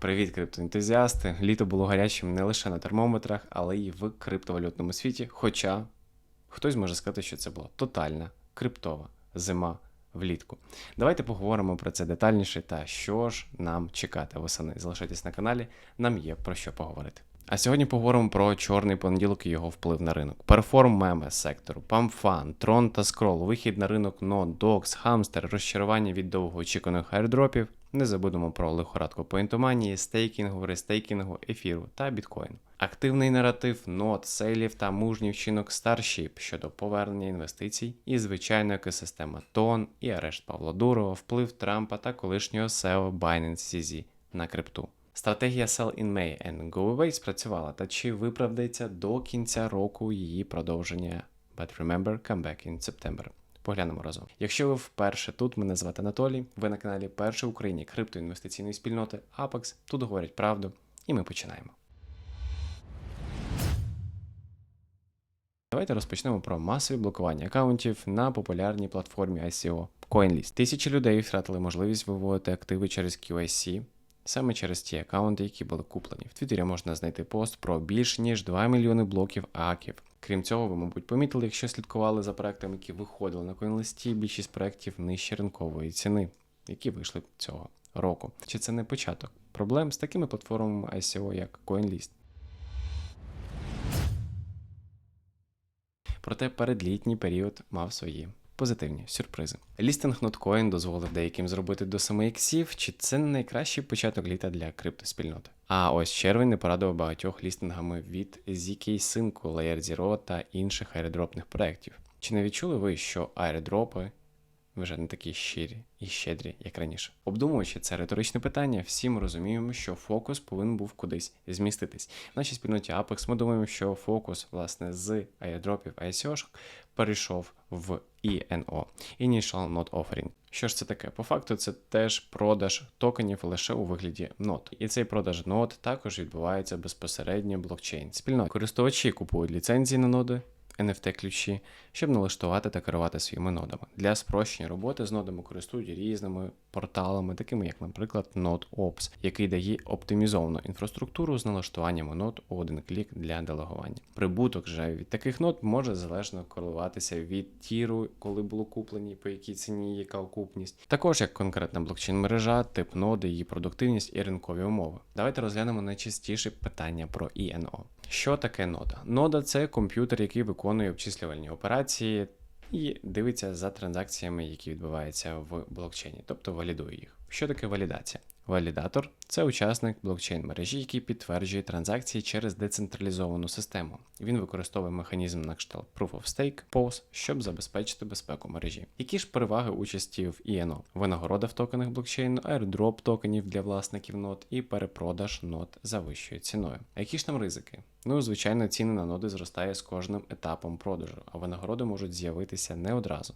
Привіт, криптоентузіасти! Літо було гарячим не лише на термометрах, але й в криптовалютному світі. Хоча хтось може сказати, що це була тотальна криптова зима влітку. Давайте поговоримо про це детальніше та що ж нам чекати восени. Залишайтесь на каналі, нам є про що поговорити. А сьогодні поговоримо про чорний понеділок і його вплив на ринок. Перформ меме сектору, памфан, трон та скрол, вихід на ринок нод, докс, хамстер, розчарування від довгоочікуваних airdropів. Не забудемо про лихорадку поінтоманії, стейкінгу, рестейкінгу, ефіру та біткоїну. Активний наратив нот, сейлів та мужній вчинок Starship щодо повернення інвестицій і звичайно екосистема Тон і арешт Павла Дурова, вплив Трампа та колишнього SEO Binance CZ на крипту. Стратегія Sell in May and Go Away спрацювала, та чи виправдається до кінця року її продовження But remember, come back in September. Поглянемо разом. Якщо ви вперше тут, мене звати Анатолій, ви на каналі першої в Україні криптоінвестиційної спільноти Apex. Тут говорять правду, і ми починаємо. Давайте розпочнемо про масові блокування аккаунтів на популярній платформі ICO CoinList. Тисячі людей втратили можливість виводити активи через QIC, саме через ті аккаунти, які були куплені. В Твіттері можна знайти пост про більш ніж 2 мільйони блоків аків. Крім цього, ви, мабуть, помітили, якщо слідкували за проектами, які виходили на CoinList, більшість проєктів нижче ринкової ціни, які вийшли цього року. Чи це не початок проблем з такими платформами ICO, як CoinList? Проте передлітній період мав свої позитивні сюрпризи. Лістинг Notcoin дозволив деяким зробити до 7 іксів, чи це не найкращий початок літа для криптоспільноти. А ось червень не порадував багатьох лістингами від ZK Sync, Layer Zero та інших аеродропних проєктів. Чи не відчули ви, що аеродропи вже не такі щирі і щедрі, як раніше. Обдумуючи це риторичне питання, всі ми розуміємо, що фокус повинен був кудись зміститись. В нашій спільноті Apex ми думаємо, що фокус власне з airdropів ICO перейшов в ENO Initial Node Offering. Що ж це таке? По факту, це теж продаж токенів лише у вигляді нот. І цей продаж нот також відбувається безпосередньо блокчейн. Спільно користувачі купують ліцензії на ноди. NFT-ключі, щоб налаштувати та керувати своїми нодами. Для спрощення роботи з нодами користують різними порталами, такими як, наприклад, NodeOps, який дає оптимізовану інфраструктуру з налаштуванням нод у один клік для делегування. Прибуток же від таких нод може залежно коливатися від тіру, коли було куплені, по якій ціні, яка окупність, також як конкретна блокчейн-мережа, тип ноди, її продуктивність і ринкові умови. Давайте розглянемо найчастіше питання про ENO. Що таке нода? Нода це комп'ютер, який виконує обчислювальні операції і дивиться за транзакціями, які відбуваються в блокчейні, тобто валідує їх. Що таке валідація? Валідатор це учасник блокчейн мережі, який підтверджує транзакції через децентралізовану систему. Він використовує механізм на кшталт Proof of Stake, POS, щоб забезпечити безпеку мережі. Які ж переваги участі в ENO? Винагорода в токенах блокчейну, airdrop токенів для власників нод і перепродаж нод за вищою ціною. А які ж там ризики? Ну, звичайно, ціни на ноди зростає з кожним етапом продажу, а винагороди можуть з'явитися не одразу.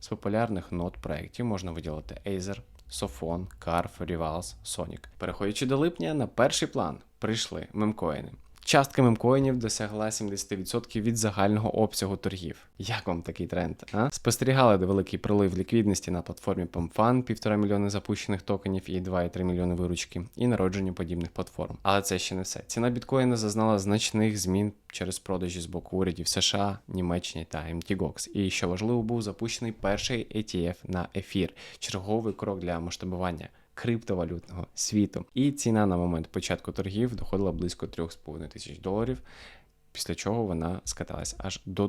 З популярних нод проєктів можна виділити Aether, Софон, Карф, Rivals, Sonic. Переходячи до липня, на перший план прийшли мемкоїни. Частка мемкоїнів досягла 70% від загального обсягу торгів. Як вам такий тренд? А? Спостерігали де великий прилив ліквідності на платформі PomFan, 1,5 мільйони запущених токенів і 2,3 мільйони виручки, і народження подібних платформ. Але це ще не все. Ціна біткоїна зазнала значних змін через продажі з боку урядів США, Німеччини та MTGOX. І що важливо, був запущений перший ETF на ефір, черговий крок для масштабування криптовалютного світу. І ціна на момент початку торгів доходила близько 3,5 тисяч доларів, після чого вона скаталась аж до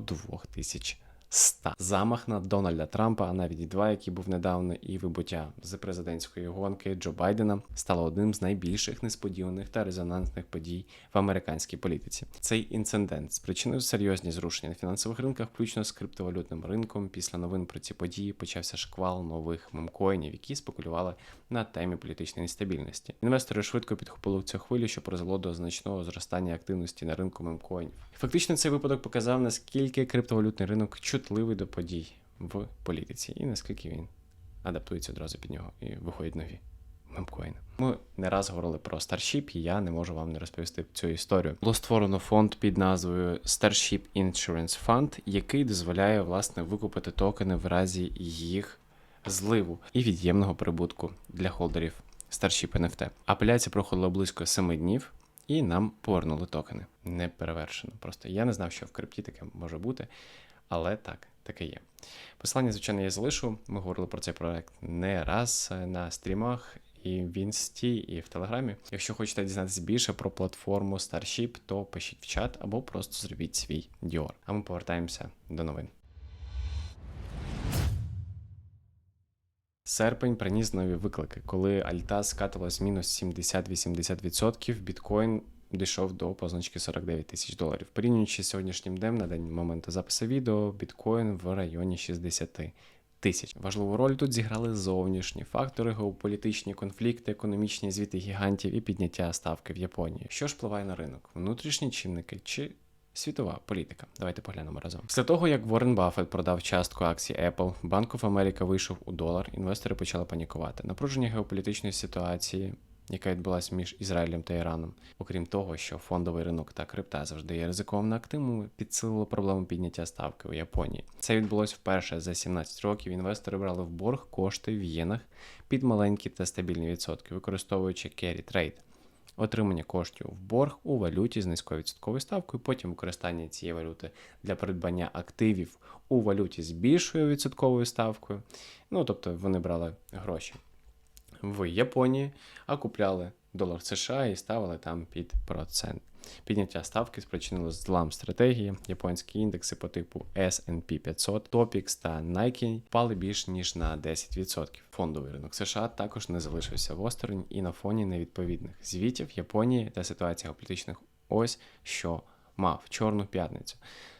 2100. Замах на Дональда Трампа, а навіть два, який був недавно, і вибуття з президентської гонки Джо Байдена стало одним з найбільших несподіваних та резонансних подій в американській політиці. Цей інцидент спричинив серйозні зрушення на фінансових ринках, включно з криптовалютним ринком. Після новин про ці події почався шквал нових мемкоїнів, які спекулювали на темі політичної нестабільності. Інвестори швидко підхопили цю хвилю, що призвело до значного зростання активності на ринку мемкоїнів. Фактично, цей випадок показав, наскільки криптовалютний ринок чутливий до подій в політиці, і наскільки він адаптується одразу під нього і виходять нові мемкоїни. Ми не раз говорили про Starship, і я не можу вам не розповісти цю історію. Було створено фонд під назвою Starship Insurance Fund, який дозволяє власне викупити токени в разі їх зливу і від'ємного прибутку для холдерів Starship NFT. Апеляція проходила близько 7 днів, і нам повернули токени. Не перевершено. Просто я не знав, що в крипті таке може бути, але так, таке є. Посилання, звичайно, я залишу. Ми говорили про цей проект не раз е, на стрімах. І в інсті, і в телеграмі. Якщо хочете дізнатися більше про платформу Starship, то пишіть в чат або просто зробіть свій Dior. А ми повертаємося до новин. Серпень приніс нові виклики, коли Альта скатилась мінус 70-80%, біткоін дійшов до позначки 49 тисяч доларів. Порівнюючи з сьогоднішнім днем на день моменту запису відео, біткоін в районі 60 тисяч. Важливу роль тут зіграли зовнішні фактори, геополітичні конфлікти, економічні звіти гігантів і підняття ставки в Японії. Що ж впливає на ринок? Внутрішні чинники чи Світова політика. Давайте поглянемо разом. Після того, як Ворен Баффет продав частку акцій Apple, Банк America вийшов у долар, інвестори почали панікувати. Напруження геополітичної ситуації, яка відбулася між Ізраїлем та Іраном, окрім того, що фондовий ринок та крипта завжди є ризикованими активами, підсилило проблему підняття ставки у Японії. Це відбулось вперше за 17 років. Інвестори брали в борг кошти в єнах під маленькі та стабільні відсотки, використовуючи carry trade отримання коштів в борг у валюті з низькою відсотковою ставкою, потім використання цієї валюти для придбання активів у валюті з більшою відсотковою ставкою. Ну, тобто вони брали гроші в Японії, а купляли долар США і ставили там під процент. Підняття ставки спричинило злам стратегії. Японські індекси по типу S&P 500, Topix та Nike впали більш ніж на 10%. Фондовий ринок США також не залишився в осторонь і на фоні невідповідних звітів Японії та ситуації геополітичних ось що мав чорну п'ятницю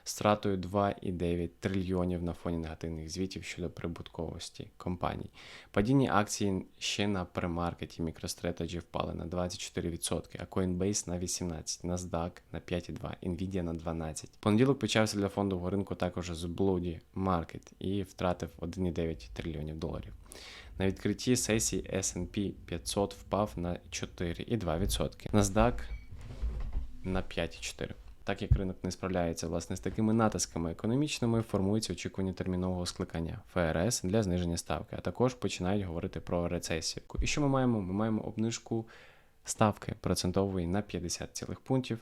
стратою 2,9 трильйонів на фоні негативних звітів щодо прибутковості компаній. Падіння акцій ще на премаркеті MicroStrategy впали на 24%, а Coinbase на 18%, NASDAQ на 5,2%, Nvidia на 12%. Понеділок почався для фондового ринку також з Bloody Market і втратив 1,9 трильйонів доларів. На відкритті сесії S&P 500 впав на 4,2%, NASDAQ на 5,4%. Так як ринок не справляється власне з такими натисками економічними, формується очікування термінового скликання ФРС для зниження ставки, а також починають говорити про рецесію. І що ми маємо? Ми маємо обнижку ставки процентової на 50 цілих пунктів.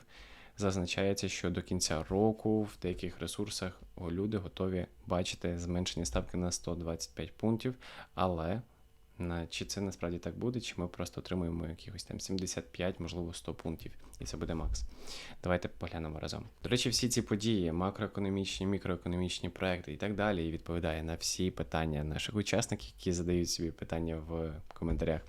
Зазначається, що до кінця року в деяких ресурсах люди готові бачити зменшення ставки на 125 пунктів, але чи це насправді так буде, чи ми просто отримуємо якихось там 75, можливо, 100 пунктів, і це буде макс. Давайте поглянемо разом. До речі, всі ці події, макроекономічні, мікроекономічні проекти і так далі, і відповідає на всі питання наших учасників, які задають собі питання в коментарях.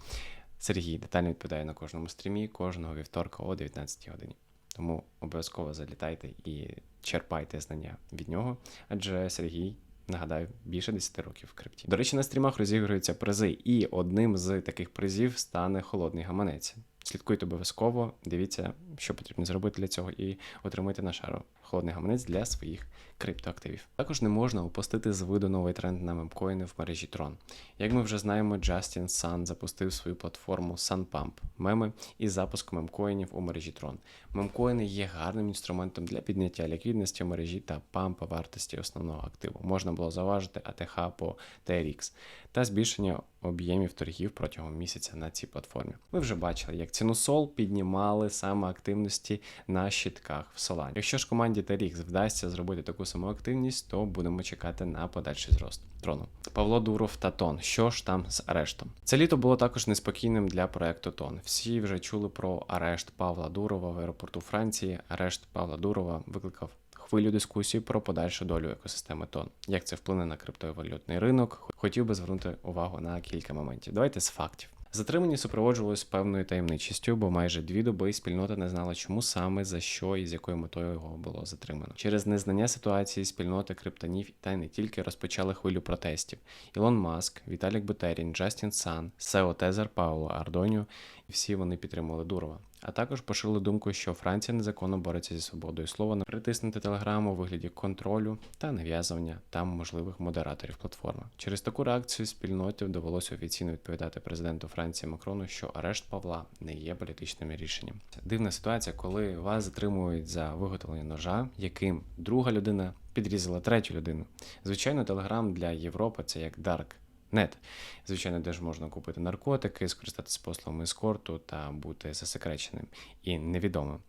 Сергій детально відповідає на кожному стрімі, кожного вівторка о 19 годині. Тому обов'язково залітайте і черпайте знання від нього, адже Сергій Нагадаю, більше 10 років в крипті. До речі, на стрімах розігруються призи, і одним з таких призів стане холодний гаманець. Слідкуйте обов'язково, дивіться, що потрібно зробити для цього, і отримуйте на шару холодний гаманець для своїх криптоактивів. Також не можна опустити з виду новий тренд на мемкоїни в мережі Tron. Як ми вже знаємо, Джастін Сан запустив свою платформу SunPump меми із запуску мемкоїнів у мережі Tron. Мемкоїни є гарним інструментом для підняття ліквідності в мережі та пампа вартості основного активу. Можна було заважити АТХ по TRX та збільшення об'ємів торгів протягом місяця на цій платформі. Ми вже бачили, як ціну сол піднімали саме активності на щитках в Solana. Якщо ж команді TRX вдасться зробити таку саму активність, то будемо чекати на подальший зрост трону. Павло Дуров та Тон. Що ж там з арештом? Це літо було також неспокійним для проекту Тон. Всі вже чули про арешт Павла Дурова в аеропорту Франції. Арешт Павла Дурова викликав хвилю дискусії про подальшу долю екосистеми тон. Як це вплине на криптовалютний ринок? Хотів би звернути увагу на кілька моментів. Давайте з фактів. Затримання супроводжувалось певною таємничістю, бо майже дві доби спільнота не знала, чому саме за що і з якою метою його було затримано. Через незнання ситуації спільноти криптонів та й не тільки розпочали хвилю протестів. Ілон Маск, Віталік Бутерін, Джастін Сан, Сео Тезер Пауло Ардоньо, і всі вони підтримували Дурова а також пошили думку, що Франція незаконно бореться зі свободою слова, притиснути телеграму у вигляді контролю та нав'язування там можливих модераторів платформи. Через таку реакцію спільноті довелося офіційно відповідати президенту Франції Макрону, що арешт Павла не є політичним рішенням. Дивна ситуація, коли вас затримують за виготовлення ножа, яким друга людина підрізала третю людину. Звичайно, телеграм для Європи це як дарк Нет. Звичайно, де ж можна купити наркотики, скористатися послугами ескорту та бути засекреченим і невідомим.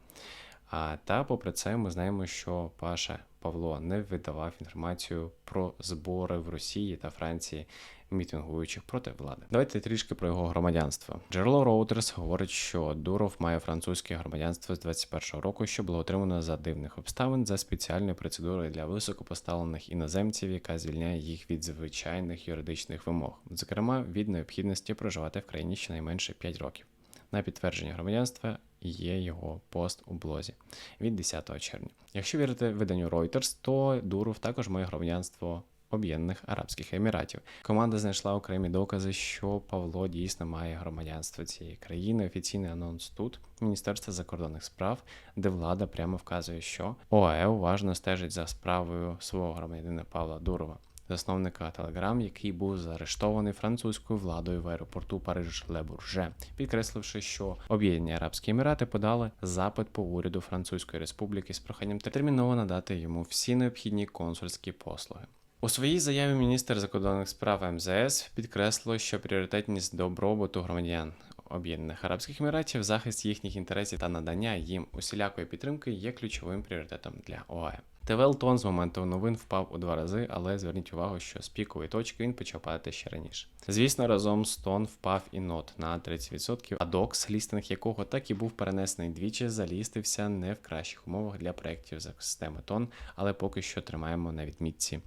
А та, попри це, ми знаємо, що Паша Павло не видавав інформацію про збори в Росії та Франції мітингуючих проти влади. Давайте трішки про його громадянство. Джерело Роутерс говорить, що Дуров має французьке громадянство з 21-го року, що було отримано за дивних обставин за спеціальною процедурою для високопоставлених іноземців, яка звільняє їх від звичайних юридичних вимог, зокрема від необхідності проживати в країні щонайменше 5 років. На підтвердження громадянства є його пост у блозі від 10 червня. Якщо вірити виданню Reuters, то Дуров також має громадянство Об'єднаних Арабських Еміратів. Команда знайшла окремі докази, що Павло дійсно має громадянство цієї країни. Офіційний анонс тут Міністерства закордонних справ, де влада прямо вказує, що ОАЕ уважно стежить за справою свого громадянина Павла Дурова. Засновника Телеграм, який був заарештований французькою владою в аеропорту Париж Ле Бурже, підкресливши, що Об'єднані Арабські Емірати подали запит по уряду Французької Республіки з проханням терміново надати йому всі необхідні консульські послуги. У своїй заяві міністр закордонних справ МЗС підкреслило, що пріоритетність добробуту громадян Об'єднаних Арабських Еміратів, захист їхніх інтересів та надання їм усілякої підтримки є ключовим пріоритетом для ОАЕ. ТВЛ тон з моменту новин впав у два рази, але зверніть увагу, що з пікової точки він почав падати ще раніше. Звісно, разом з тон впав і нот на 30%, а докс, лістинг якого так і був перенесений двічі, залістився не в кращих умовах для проєктів за системи тон, але поки що тримаємо на відмітці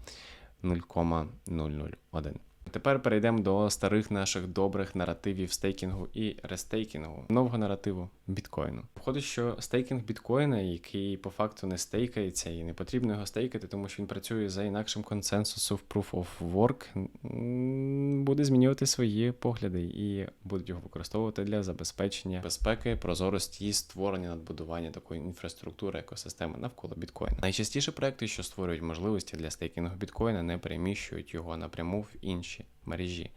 0,001. Тепер перейдемо до старих наших добрих наративів стейкінгу і рестейкінгу, нового наративу біткоїну. Виходить, що стейкінг біткоїна, який по факту не стейкається, і не потрібно його стейкати, тому що він працює за інакшим консенсусу в Proof of Work, буде змінювати свої погляди і будуть його використовувати для забезпечення безпеки, прозорості створення надбудування такої інфраструктури екосистеми навколо біткоїна. Найчастіше проекти, що створюють можливості для стейкінгу біткоїна, не переміщують його напряму в інші мережі,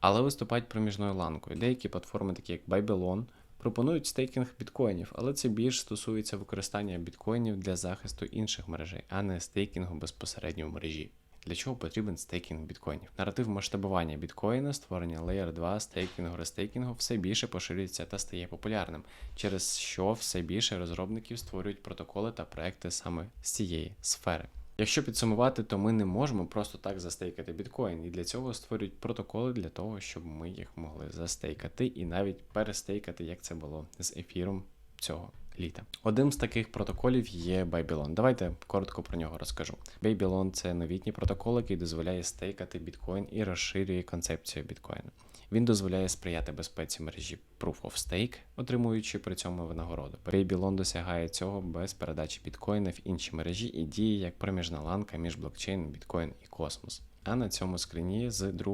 але виступають проміжною ланкою. Деякі платформи, такі як Babylon, пропонують стейкінг біткоїнів, але це більш стосується використання біткоїнів для захисту інших мережей, а не стейкінгу безпосередньо в мережі. Для чого потрібен стейкінг біткоїнів? Наратив масштабування біткоїна, створення Layer 2, стейкінгу, рестейкінгу все більше поширюється та стає популярним, через що все більше розробників створюють протоколи та проекти саме з цієї сфери. Якщо підсумувати, то ми не можемо просто так застейкати біткоін, і для цього створюють протоколи для того, щоб ми їх могли застейкати і навіть перестейкати, як це було з ефіром цього літа. Одним з таких протоколів є Babylon. Давайте коротко про нього розкажу. Babylon – це новітній протокол, який дозволяє стейкати біткоін і розширює концепцію біткоїна. Він дозволяє сприяти безпеці мережі Proof of Stake, отримуючи при цьому винагороду. Babylon досягає цього без передачі біткоїна в інші мережі і діє як проміжна ланка між блокчейном, біткоін і космос. А на цьому скріні з 2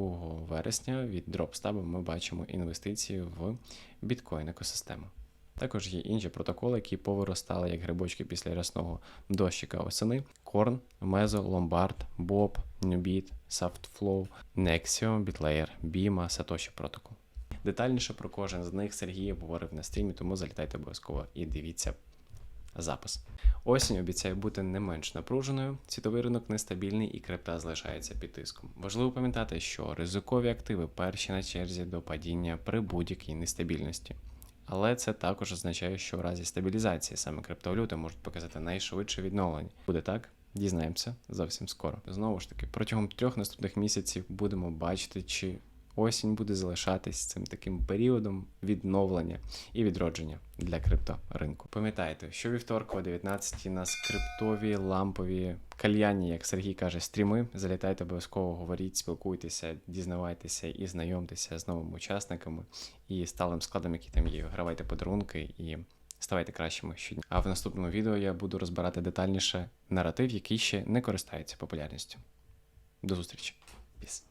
вересня від DropStab ми бачимо інвестиції в біткоін екосистему. Також є інші протоколи, які повиростали як грибочки після рясного дощика осени: Korn, Mezo, Lombard, Bob, Nubit, Softflow, Nexio, Bitlayer, Bima, Satoshi Protocol. Детальніше про кожен з них Сергій говорив на стрімі, тому залітайте обов'язково і дивіться запис. Осінь обіцяє бути не менш напруженою. Світовий ринок нестабільний і крипта залишається під тиском. Важливо пам'ятати, що ризикові активи перші на черзі до падіння при будь-якій нестабільності. Але це також означає, що в разі стабілізації саме криптовалюти можуть показати найшвидше відновлення. Буде так? Дізнаємося зовсім скоро. Знову ж таки, протягом трьох наступних місяців будемо бачити, чи осінь буде залишатись цим таким періодом відновлення і відродження для крипторинку. Пам'ятайте, що вівторка о 19 на скриптові лампові кальянні, як Сергій каже, стріми. Залітайте обов'язково, говоріть, спілкуйтеся, дізнавайтеся і знайомтеся з новими учасниками і сталим складом, які там є. Гравайте подарунки і. Ставайте кращими щодня. А в наступному відео я буду розбирати детальніше наратив, який ще не користається популярністю. До зустрічі. Піс.